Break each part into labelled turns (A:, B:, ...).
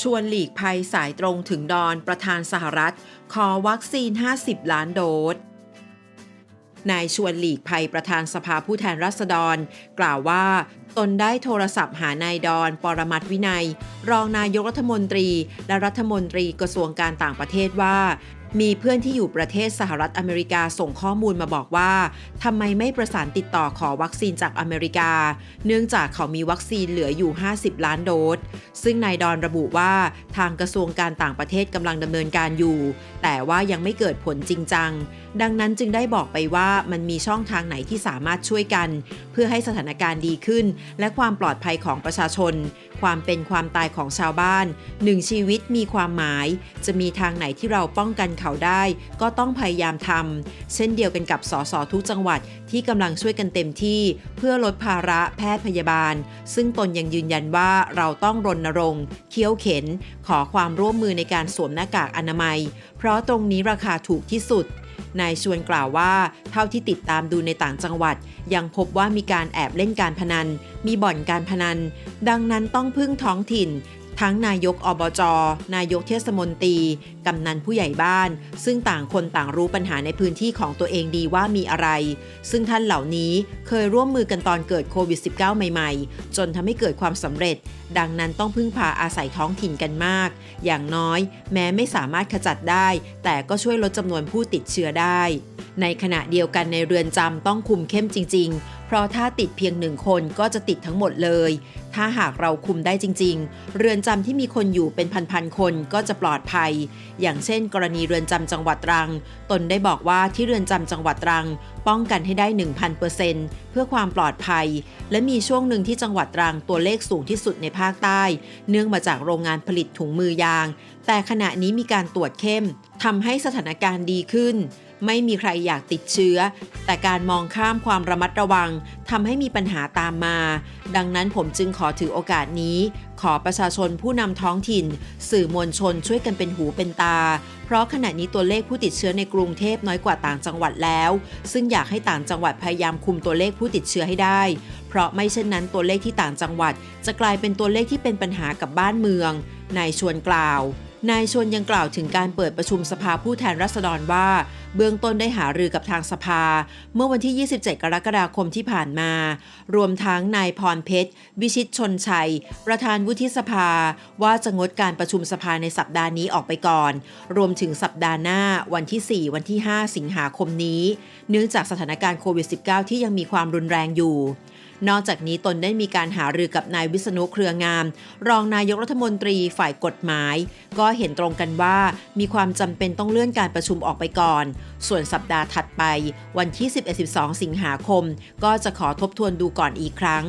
A: ชวนหลีกภัยสายตรงถึงดอนประธานสหรัฐ ขอวัคซีน 50 ล้านโดสนายชวนหลีกภัยประธานสภาผู้แทนราษฎร กล่าวว่า ตนได้โทรศัพท์หานายดอน ปรมัตวินัย รองนายกรัฐมนตรี และรัฐมนตรีกระทรวงการต่างประเทศว่า มีเพื่อนที่อยู่ประเทศสหรัฐอเมริกาส่งข้อมูลมาบอกว่าทำไมไม่ประสานติดต่อขอวัคซีนจากอเมริกา เนื่องจากเขามีวัคซีนเหลืออยู่ 50 ล้านโดส ซึ่งนายดอนระบุว่าทางกระทรวงการต่างประเทศกำลังดำเนินการอยู่ แต่ว่ายังไม่เกิดผลจริงจัง ดังนั้นจึงได้บอกไปว่ามันมีช่องทางไหนที่สามารถช่วยกัน เพื่อให้สถานการณ์ดีขึ้น และความปลอดภัยของประชาชนความเป็นความตายของชาวบ้านหนึ่งชีวิตมีความหมาย จะมีทางไหนที่เราป้องกันเขาได้ ก็ต้องพยายามทำเช่นเดียวกันกับสสทุกจังหวัดที่กำลังช่วยกันเต็มที่ เพื่อลดภาระแพทย์พยาบาล ซึ่งตนยังยืนยันว่าเราต้องรณรงค์เคี้ยวเข็น ขอความร่วมมือในการสวมหน้ากากอนามัย เพราะตรงนี้ราคาถูกที่สุด นายชวนกล่าวว่า เท่าที่ติดตามดูในต่างจังหวัด ยังพบว่ามีการแอบเล่นการพนัน มีบ่อนการพนัน ดังนั้นต้องพึ่งท้องถิ่น ทั้งนายกอบจนายกเทศมนตรี กำนันผู้ใหญ่บ้าน ซึ่งต่างคนต่างรู้ปัญหาในพื้นที่ของตัวเองดีว่ามีอะไร ซึ่งท่านเหล่านี้เคยร่วมมือกันตอนเกิดโควิด -19 ใหม่ๆ จนทำให้เกิดความสำเร็จ ดังนั้นต้องพึ่งพาอาศัยท้องถิ่นกันมาก อย่างน้อย แม้ไม่สามารถขจัดได้ แต่ก็ช่วยลดจำนวนผู้ติดเชื้อได้ ในขณะเดียวกันในเรือนจำต้องคุมเข้มจริง ๆ เพราะถ้าติดเพียงหนึ่งคนก็จะติดทั้งหมดเลย ถ้าหากเราคุมได้จริง ๆ เรือนจำที่มีคนอยู่เป็นพันๆคนก็จะปลอดภัย อย่างเช่น กรณีเรือนจำจังหวัดตรัง ตนได้บอกว่าที่เรือนจำจังหวัดตรัง ป้องกันให้ได้ 1,000%เพื่อความปลอดภัย และมีช่วงหนึ่งที่จังหวัดตรังตัวเลขสูงที่สุดในภาคใต้ เนื่องมาจากโรงงานผลิตถุงมือยาง แต่ขณะนี้มีการตรวจเข้มทำให้สถานการณ์ดีขึ้น ไม่มีใครอยากติดเชื้อ แต่การมองข้ามความระมัดระวังทำให้มีปัญหาตามมา ดังนั้นผมจึงขอถือโอกาสนี้ ขอประชาชนผู้นำท้องถิ่น สื่อมวลชนช่วยกันเป็นหูเป็นตา เพราะขณะนี้ตัวเลขผู้ติดเชื้อในกรุงเทพน้อยกว่าต่างจังหวัดแล้ว ซึ่งอยากให้ต่างจังหวัดพยายามคุมตัวเลขผู้ติดเชื้อให้ได้ เพราะไม่เช่นนั้นตัวเลขที่ต่างจังหวัด จะกลายเป็นตัวเลขที่เป็นปัญหากับบ้านเมืองนายชวนกล่าว นายชวนยังกล่าวถึงการเปิดประชุมสภาผู้แทนราษฎรว่า เบื้องต้นได้หารือกับทางสภา เมื่อวันที่ 27 กรกฎาคมที่ผ่านมา รวมทั้งนายพรเพชร วิชิตชนชัย ประธานวุฒิสภา ว่าจะงดการประชุมสภาในสัปดาห์นี้ออกไปก่อน รวมถึงสัปดาห์หน้าวันที่ 4 วันที่ 5 สิงหาคมนี้ เนื่องจากสถานการณ์โควิด -19 ที่ยังมีความรุนแรงอยู่นอกจากนี้ตนได้มีการหารือกับนายวิษณุเครืองาม รองนายกรัฐมนตรีฝ่ายกฎหมาย ก็เห็นตรงกันว่ามีความจำเป็นต้องเลื่อนการประชุมออกไปก่อน ส่วนสัปดาห์ถัดไป วันที่ 11-12 สิงหาคม ก็จะขอทบทวนดูก่อนอีกครั้ง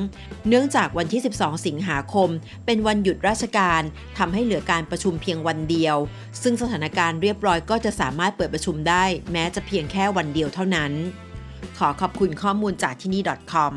A: เนื่องจากวันที่ 12 สิงหาคม เป็นวันหยุดราชการทำให้เหลือการประชุมเพียงวันเดียว ซึ่งสถานการณ์เรียบร้อยก็จะสามารถเปิดประชุมได้ แม้จะเพียงแค่วันเดียวเท่านั้น ขอขอบคุณข้อมูลจากที่นี่ .com